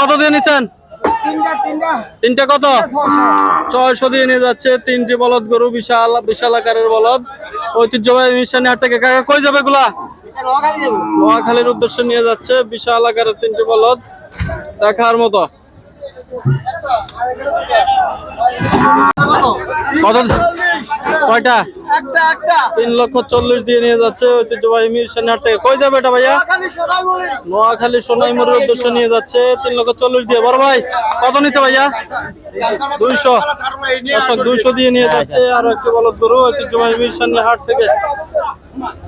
কত দিয়ে নিছেন? তিনটা কত? ছয়শো দিয়ে নিয়ে যাচ্ছে। তিনটি বলদ গরু বিশাল বিশাল আকারের বলদ। ঐতিহ্যবাহী মিশানি হাট থেকে কাকা কই যাবে গুলা নোয়াখালীর উদ্দেশ্যে নিয়ে যাচ্ছে বিশাল আকারের তিনটি বলদ। দেখার মতো। কত? কয়টা? তিন লক্ষ চল্লিশ দিয়ে নিয়ে যাচ্ছে ঐতিহ্যবাহী থেকে। কই যাবে এটা ভাইয়া? নোয়াখালী উদ্দেশ্যে নিয়ে যাচ্ছে। তিন লক্ষ চল্লিশ দিয়ে। বড় ভাই কত নিচ্ছে ভাইয়া? দুইশো। দুইশো দিয়ে নিয়ে যাচ্ছে আর একটি বলদ গরু ঐতিহ্যবাহী মিরসানি হাট থেকে।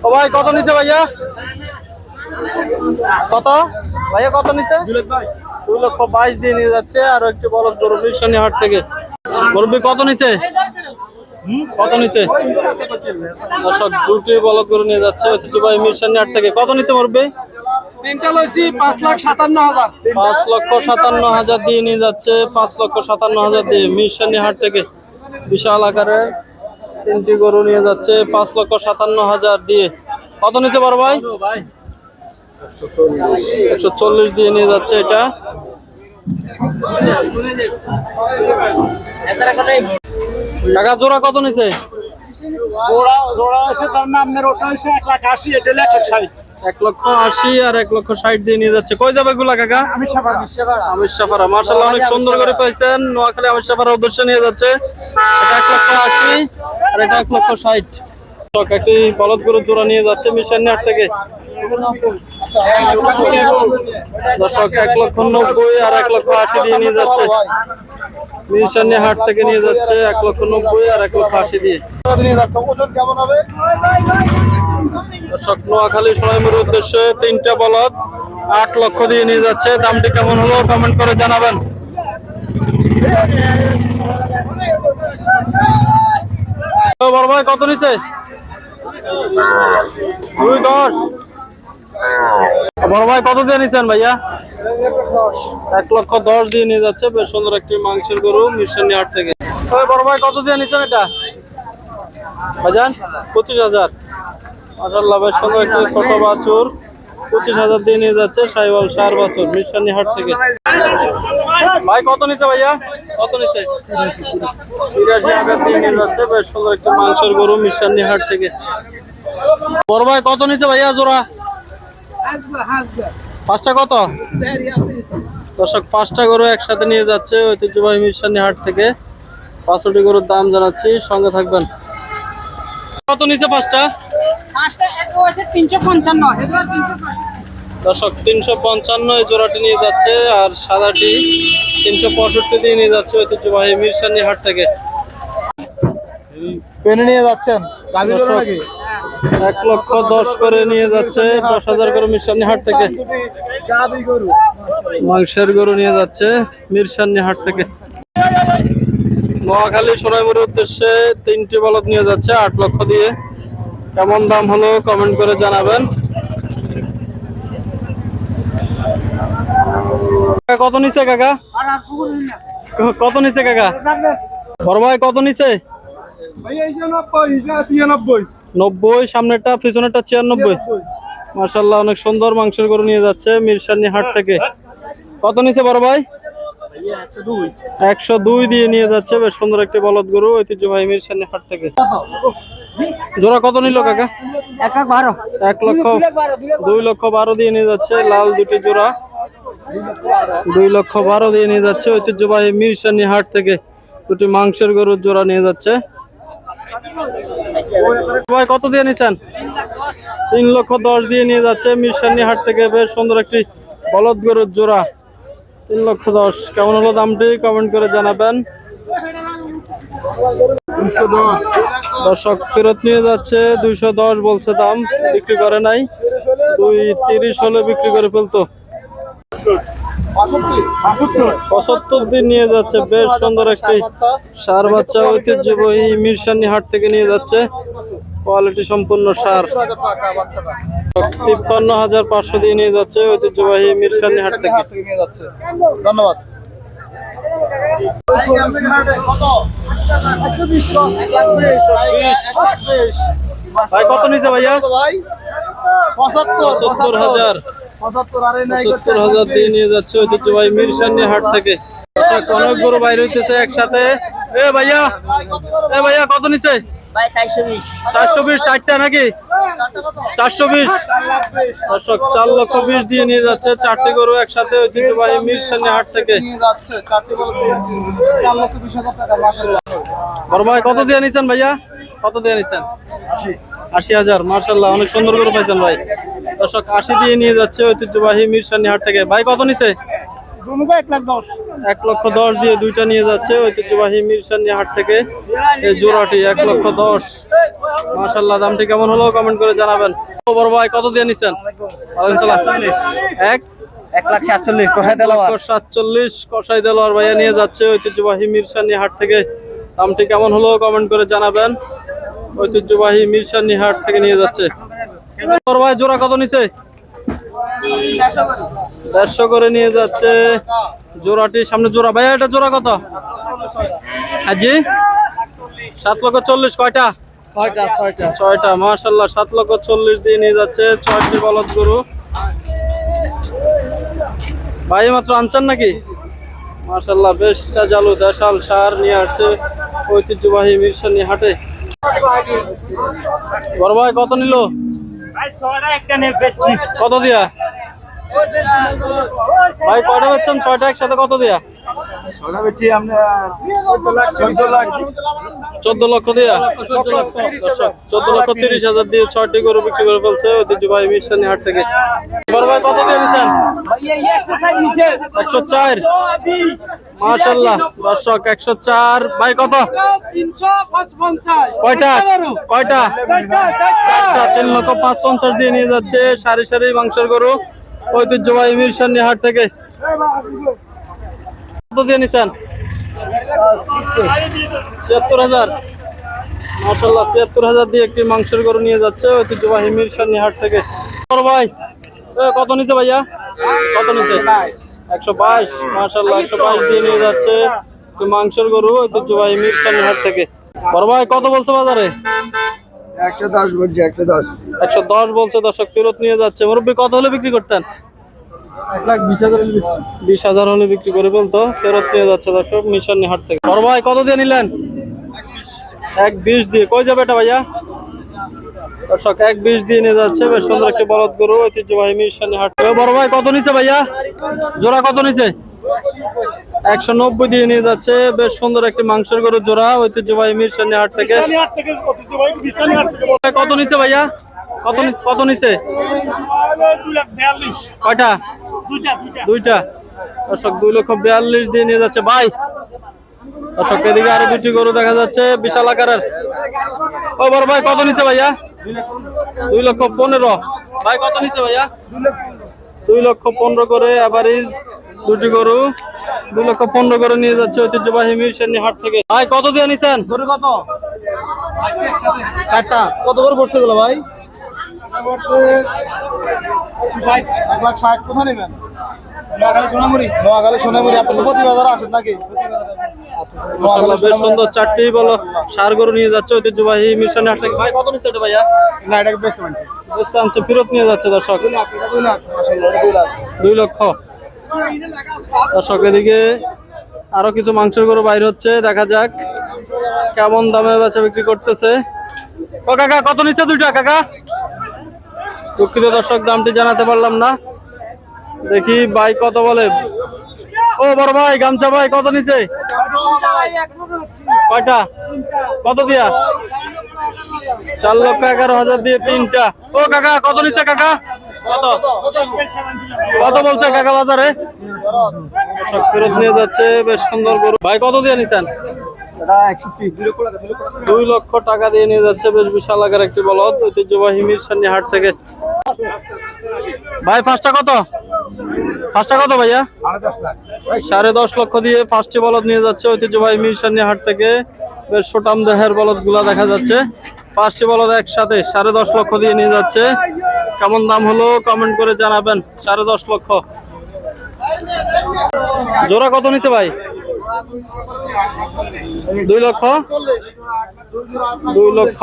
ও ভাই কত নিচ্ছে ভাইয়া? কত? ভাইয়া কত নিচ্ছে? দুই লক্ষ বাইশ দিয়ে নিয়ে যাচ্ছে আর একটি বলদ গরু মিরসানি হাট থেকে। মুরব্বী কত নিচ্ছে কত দর্শক দুটি বলদ গরু নিয়ে যাচ্ছে ঐতিহ্যবাহী মিরসানি হাট থেকে। কত নিচ্ছে মুরব্বী? পাঁচ লাখ সাতান্ন হাজার। পাঁচ লক্ষ সাতান্ন হাজার দিয়ে নিয়ে যাচ্ছে পাঁচ লক্ষ সাতান্ন হাজার দিয়ে মিরসানি হাট থেকে। বিশাল আকারে তিনটি গরু নিয়ে যাচ্ছে পাঁচ লক্ষ সাতান্ন হাজার দিয়ে। কত নিচে বড় ভাই? একশো চল্লিশ দিয়ে নিয়ে যাচ্ছে এটা। কাকা জোড়া কত নিচে জোড়া জোড়া আছে তার নাম ওটা হচ্ছে এক লাখ আশি এটা এক ষাট। এক লক্ষ আশি আর এক লক্ষ ষাট দিয়ে নিয়ে যাচ্ছে। কই যাবে গুলা কাকা? আমি সাবার সাবার আমির সাফারা। মার্শাল্লাহ অনেক সুন্দর করে পাইছেন। নোয়াখালী আমির সাফারা উদ্দেশ্যে নিয়ে যাচ্ছে। এটা এক লক্ষ আশি আর এটা এক লক্ষ ষাট। একটি বলদ গরু জোড়া নিয়ে যাচ্ছে মিশন হাট থেকে। দর্শক, এক লক্ষ নব্বই আর এক লক্ষ আশি দিয়ে নিয়ে যাচ্ছে। মিশন হাট থেকে নিয়ে যাচ্ছে এক লক্ষ নব্বই আর এক লক্ষ আশি দিয়ে। দর্শক, নোয়াখালী সোনাইমুর উদ্দেশ্যে তিনটা বলদ আট লক্ষ দিয়ে নিয়ে যাচ্ছে। দামটি কেমন হলো কমেন্ট করে জানাবেন। বড় ভাই, কত নিছে? দুই দশ। বড় ভাই, কত দিয়ে নিছেন ভাইয়া? এক লক্ষ দশ দিয়ে নিয়ে যাচ্ছে। বেশ সুন্দর একটি মাংসের গরু মিশনি হাট থেকে। বড় ভাই, কত দিয়ে নিছেন এটা? বাজান পঁচিশ হাজার। মাসাল্লাহ বেশ সুন্দর একটি ছোট বাছুর। পঁচিশ হাজার দিয়ে নিয়ে যাচ্ছে সাইওয়াল সার বাছুর মিশানি হাট থেকে। ভাই, কত নিছে ভাইয়া? কত নিছে? তিরাশি হাজার দিয়ে নিয়ে যাচ্ছে। বেশ সুন্দর একটি মাংসের গরু মিশানি হাট থেকে। বড় ভাই, কত নিছে ভাইয়া জোড়া? পাঁচটা কত? দর্শক পাঁচটা গরু একসাথে নিয়ে যাচ্ছে ঐতিহ্যবাহী মিশানি হাট থেকে। পাঁচটি গরুর দাম জানাচ্ছি সঙ্গে থাকবেন। কত নিচে পাঁচটা? পাঁচটা তিনশো পঞ্চান্ন দর্শক তিনশো পঞ্চান্ন এই জোড়াটি নিয়ে যাচ্ছে আর সাদাটি তিনশো পঁয়ষট্টি দিয়ে নিয়ে যাচ্ছে ঐতিহ্যবাহী মিরসানি হাট থেকে। পেনে নিয়ে যাচ্ছেন? এক লক্ষ দশ করে নিয়ে যাচ্ছে, দশ হাজার করে মিরসানি হাট থেকে। মাংসের গরু নিয়ে যাচ্ছে মিরসানি হাট থেকে। নোয়াখালী সোনাইমুড়ির উদ্দেশ্যে তিনটি বলদ নিয়ে যাচ্ছে, আট লক্ষ দিয়ে। কেমন দাম হলো কমেন্ট করে জানাবেন। কত নিচে কাকা? কত নিচে কাকা? বড় ভাই, কত নিচে নব্বই। নব্বই সামনেরটা পিছনেরটা ছিয়ানব্বই। মার্শাল্লাহ অনেক সুন্দর মাংসের গরু নিয়ে যাচ্ছে মিরসানি হাট থেকে। কত নিচে বড় ভাই? একশো দুই দিয়ে নিয়ে যাচ্ছে। বেশ সুন্দর একটি বলদ গরু ঐতিহ্যবাহী মিরসানি হাট থেকে। জোড়া কত নিল কাকা? এক লক্ষ দুই লক্ষ বারো দিয়ে নিয়ে যাচ্ছে। লাল দুটি জোড়া। দুই লক্ষ বারো দিয়ে নিয়ে যাচ্ছে। ঐতিহ্যবাহী মিরসানি হাট থেকে দুটি মাংসের গরুর জোড়া নিয়ে যাচ্ছে। ভাই, কত দিয়ে নিছেন? তিন লক্ষ দশ দিয়ে নিয়ে যাচ্ছে মিরসানি হাট থেকে বেশ সুন্দর একটি বলদ গরুর জোড়া। তিন লক্ষ দশ, কেমন হলো দামটি কমেন্ট করে জানাবেন। দর্শক, ফেরত নিয়ে যাচ্ছে দুইশো দশ বলছে দাম, বিক্রি করে নাই। দুই তিরিশ হলে বিক্রি করে ফেলতো। পঁচাত্তর দিন নিয়ে যাচ্ছে। বেশ সুন্দর একটি সার বাচ্চা ঐতিহ্যবাহী মিরসানি হাট থেকে নিয়ে যাচ্ছে। কোয়ালিটি সম্পূর্ণ সার। তিপ্পান্ন হাজার পাঁচশো দিয়ে নিয়ে যাচ্ছে ঐতিহ্যবাহী মিরসানি হাট থেকে। ধন্যবাদ। ভাই কত নিছে ভাইয়া? পঁচাত্তর হাজার। পঁচাত্তর সত্তর হাজার দিয়ে নিয়ে যাচ্ছে ঐতিহ্যবাহী মিরসানি হাট থেকে। অনেক গরু বাইরে হইতেছে একসাথে। এ ভাইয়া। এ ভাইয়া কত নিছে ভাই চারশো বিশ। চারটা নাকি? চারশো বিশ। দর্শক চার লক্ষ বিশ দিয়ে নিয়ে যাচ্ছে চারটি গরু একসাথে ঐতিহ্যবাহী মিরসানি হাট থেকে। বড় ভাই কত দিয়ে নিছেন ভাইয়া? কত দিয়ে নিছেন? আশি। হাজার মার্শাল্লাহ অনেক সুন্দর করে পাইছেন ভাই। দর্শক আশি দিয়ে নিয়ে যাচ্ছে ঐতিহ্যবাহী মিরসানি হাট থেকে। ভাই কত নিছে? এক লক্ষ দশ দিয়ে দুইটা নিয়ে যাচ্ছে ঐতিহ্যবাহী মিরসানি হাট থেকে। এই জোড়াটি এক লক্ষ দশ। মার্শাল্লাহ দামটি কেমন হলো কমেন্ট করে জানাবেন। বড় ভাই কত দিয়ে নিছেন? এক? এক লাখ সাতচল্লিশ কোথায় দিল সাতচল্লিশ কষাই দেলোয়ার ভাইয়া নিয়ে যাচ্ছে ঐতিহ্যবাহী মিরসানি হাট থেকে। দামটি কেমন হলো কমেন্ট করে জানাবেন। ঐতিহ্যবাহী মিরসানি হাট থেকে নিয়ে যাচ্ছে। বড় ভাই জোড়া কত নিছে? দেড়শো করে নিয়ে যাচ্ছে। জোড়াটি সামনে জোড়া। ভাইয়া এটা জোড়া কত? জি সাত লক্ষ চল্লিশ কয়টা? ছয়টা ছয়টা। সাত লক্ষ চল্লিশ দিয়ে নিয়ে যাচ্ছে। ছয়টি বলদ গরু। ভাই মাত্র আনছেন নাকি? মাশাল্লাহ বেশ জালু দেশাল সার নিয়ে আসছে ঐতিহ্যবাহী মিরসানি হাটে। বড় ভাই কত নিল? ভাই কয়টা বেচছেন? ছয়টা একসাথে কত দিয়া? ছয়টা বেচি আমরা চোদ্দ লাখ চোদ্দ লক্ষ দিয়া? চোদ্দ লক্ষ তিরিশ হাজার দিয়ে ছয়টি গরু বিক্রি করে ফেলছে ঐতিহ্যবাহী মিরসানি হাট থেকে। বড় ভাই কত দিয়ে নিচ্ছেন একশো চার। মাশাল্লাহ দর্শক একশো চার। ভাই কত? কয়টা? কয়টা? চারটা, তিন লক্ষ পাঁচ পঞ্চাশ দিয়ে নিয়ে যাচ্ছে সারি সারি মাংসের গরু ঐতিহ্যবাহী মিরসানি হাট থেকে। কত দিয়ে নিছেন? ছিয়াত্তর হাজার। মাশাল্লাহ ছিয়াত্তর হাজার দিয়ে একটি মাংসের গরু নিয়ে যাচ্ছে ঐতিহ্যবাহী মিরসানি হাট থেকে। বড় ভাই কত নিচে ভাইয়া? কত নিচে একশো বাইশ মাশাল্লাহ একশো বাইশ দিয়ে নিয়ে যাচ্ছে একটি মাংসের গরু ঐতিহ্যবাহী মিরসানি হাট থেকে। বড় ভাই কত বলছে বাজারে? একশো দশ বলছি একশো দশ। একশো দশ বলছে দর্শক ফেরত নিয়ে যাচ্ছে। মুরব্বী কত হলে বিক্রি করতেন? এক লাখ বিশ হাজার বিশ হাজার হলে বিক্রি করে বলতো ফেরত নিয়ে যাচ্ছে দর্শক মিশানি হাট থেকে। বড় ভাই কত দিয়ে নিলেন? এক বিশ দিয়ে। কই যাবে এটা ভাইয়া? দর্শক এক বিশ দিয়ে নিয়ে যাচ্ছে। বেশ সুন্দর একটি বলদ গরু ঐতিহ্যবাহী মিশানি হাট এ বড় ভাই কত নিছে ভাইয়া? জোড়া কত নিছে? একশো নব্বই দিয়ে নিয়ে যাচ্ছে। বেশ সুন্দর একটি মাংসের গরু জোড়া ঐতিহ্যবাহী মিরসানি হাট থেকে। থেকে থেকে কত নিছে ভাইয়া? কত কত বিয়াল্লিশ কয়টা? দুইটা। দর্শক, দুই লক্ষ বিয়াল্লিশ দিয়ে নিয়ে যাচ্ছে ভাই। দর্শক, এদিকে আরও দুটি গরু দেখা যাচ্ছে বিশাল আকারের। ও বড় ভাই, কত নিছে ভাইয়া? দুই লক্ষ পনেরো। ভাই, কত নিছে ভাইয়া? দুই লক্ষ পনেরো করে অ্যাভারেজ দুটি গরু। দুই লক্ষ পনেরো করে নিয়ে যাচ্ছে ঐতিহ্যবাহী মিরসানি হাট থেকে। ভাই, কত দিয়ে নিছেন? গরু কত? চারটা। কত করে পড়ছে গুলো ভাই? এক লাখ ষাট। কোথায় নেবেন? নোয়াখালী সোনামুড়ি। আপনি প্রতি বাজারে আসেন নাকি? বেশ সুন্দর চারটি বলো সার গরু নিয়ে যাচ্ছে ঐতিহ্যবাহী মিরসানি হাট থেকে। ভাই কত নিচ্ছে এটা ভাইয়া? না এটাকে বেস্ট পয়েন্ট আনছে ফেরত নিয়ে যাচ্ছে দর্শক। দুই লক্ষ। দর্শক এদিকে আরও কিছু মাংসের গরু বাইর হচ্ছে দেখা যাক কেমন দামে বেচা বিক্রি করতেছে। ও কাকা কত নিচ্ছে দুইটা কাকা? দুঃখিত দর্শক দামটি জানাতে পারলাম না। দেখি ভাই কত বলে? ও বড় ভাই গামছা ভাই কত নিচে কয়টা? কত দিয়া? চার লক্ষ এগারো হাজার দিয়ে তিনটা। ও কাকা কত নিচ্ছে কাকা? কত? কত বলছে কাকা বাজারে? সব ফেরত নিয়ে যাচ্ছে বেশ সুন্দর গরু। ভাই কত দিয়ে নিচ্ছেন লক্ষ টাকা দুই লক্ষ টাকা দিয়ে নিয়ে যাচ্ছে বেশ বিশাল আকার একটি বলদ। ঐতিহ্যবাহী মিরসানি হাট থেকে ভাই ফার্স্টটা কত? ফার্স্টটা কত ভাইয়া? সাড়ে দশ লক্ষ দিয়ে ফার্স্টটি বলদ নিয়ে যাচ্ছে ঐতিহ্যবাহী মিরসানি হাট থেকে। বেশ সোটাম দেহের বলদগুলা দেখা যাচ্ছে। পাঁচটি বলদ একসাথে সাড়ে দশ লক্ষ দিয়ে নিয়ে যাচ্ছে। কেমন দাম হলো কমেন্ট করে জানাবেন। সাড়ে দশ লক্ষ। জোড়া কত নিছে ভাই? দুই লক্ষ? দুই লক্ষ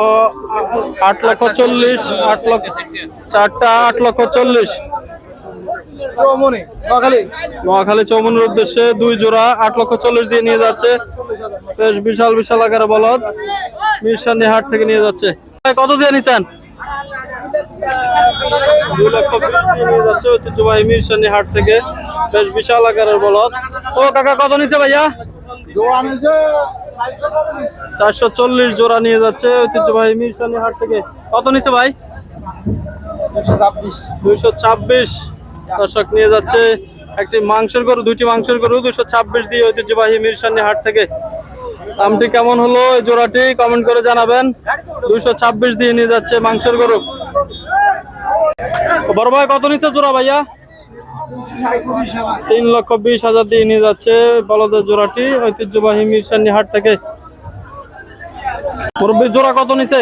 আট লক্ষ চল্লিশ আট লক্ষ চারটা আট লক্ষ চল্লিশ। চৌমনি নোয়াখালী। নোয়াখালী চৌমনের উদ্দেশ্যে দুই জোড়া আট লক্ষ চল্লিশ দিয়ে নিয়ে যাচ্ছে। বেশ বিশাল বিশাল আকারে বলদ। মিরসানি হাট থেকে নিয়ে যাচ্ছে। কত দিয়ে নিচ্ছেন? দুই লক্ষ বিশ নিয়ে যাচ্ছে ঐতিহ্যবাহী মিরসানি হাট থেকে। বেশ বিশাল আকারের বলদ। ও কাকা কত নিচ্ছে ভাইয়া? চারশো চল্লিশ জোড়া নিয়ে যাচ্ছে ঐতিহ্যবাহী মিরসানি হাট থেকে। কত নিচ্ছে ভাই? দুইশো ছাব্বিশ দর্শক নিয়ে যাচ্ছে। একটি মাংসের গরু দুইটি মাংসের গরু দুইশো ছাব্বিশ দিয়ে ঐতিহ্যবাহী মিরসানি হাট থেকে। দামটি কেমন হলো এই জোড়াটি? কমেন্ট করে জানাবেন। দুইশো ছাব্বিশ দিয়ে নিয়ে যাচ্ছে মাংসের গরু। বড় ভাই, কত নিচ্ছে জোড়া ভাইয়া? তিন লক্ষ বিশ হাজার দিয়ে নিয়ে যাচ্ছে বলদের জোড়াটি, ঐতিহ্যবাহী মিরসানি হাট থেকে। মুরব্বীর জোড়া কত নিছে?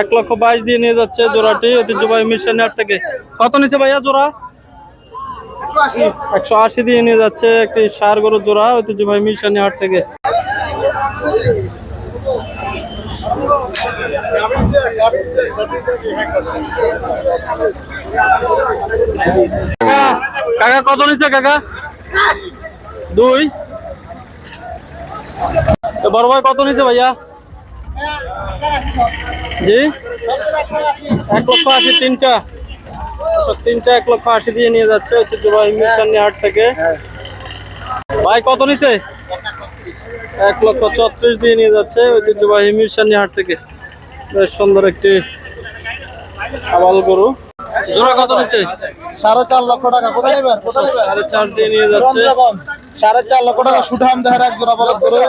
এক লক্ষ বাইশ দিয়ে নিয়ে যাচ্ছে জোড়াটি, ঐতিহ্যবাহী মিরসানি হাট থেকে। কত নিচ্ছে ভাইয়া জোড়া? একশো আশি দিয়ে নিয়ে যাচ্ছে একটি সার গরুর জোড়া, ঐতিহ্যবাহী মিরসানি হাট থেকে। কাকা, কত নিচ্ছে কাকা? দুই। বড় ভাই কত নিচ্ছে ভাইয়া? জি? এক লক্ষ আশি তিনটা। তিনটা এক লক্ষ আশি দিয়ে নিয়ে যাচ্ছে ঐতিহ্যবাহী মিরসানি হাট থেকে। ভাই কত নিচ্ছে? এক লক্ষ চত্রিশ দিয়ে নিয়ে যাচ্ছে ঐতিহ্যবাহী মিরসানি হাট থেকে। বেশ সুন্দর একটি আবাল গরু। জোড়া কত নিচ্ছে? সাড়ে চার লক্ষ টাকা। কোথায় নেবেন? কোথায় সাড়ে চার দিয়ে নিয়ে যাচ্ছে। সাড়ে চার লক্ষ টাকা সুঠাম দেহের এক জোড়া বলদ করে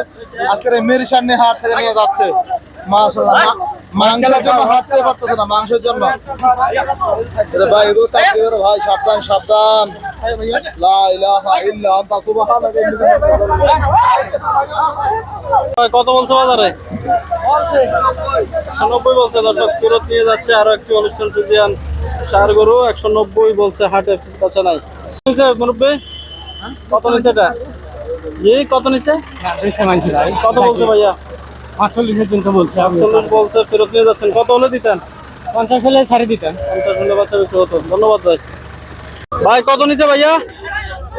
আজকের এই মিরসান্নি হাট থেকে নিয়ে যাচ্ছে। মাংসের জন্য হাঁটতে পারতেছে না মাংসের জন্য। আরে ভাই এগুলো চাকরি করে ভাই সাবধান সাবধান। লা ইলাহা ইল্লা আনতা সুবহানাকা কত বলছে বাজারে? নব্বই বলছে দর্শক ফেরত নিয়ে যাচ্ছে আরও একটি অনুষ্ঠান ফিজিয়ান সার গরু একশো নব্বই বলছে হাটে কাছে নাই। মুরব্বী? কত নিচে এটা? জি কত নিচে কত বলছে ভাইয়া? পাঁচচল্লিশ পর্যন্ত বলছে চল্লিশ বলছে ফেরত নিয়ে যাচ্ছেন। কত হলে দিতেন? পঞ্চাশ হলে ছাড়ে দিতেন। পঞ্চাশ হলে বাচ্চা বিক্রি হতো। ধন্যবাদ ভাই। ভাই কত নিচে ভাইয়া?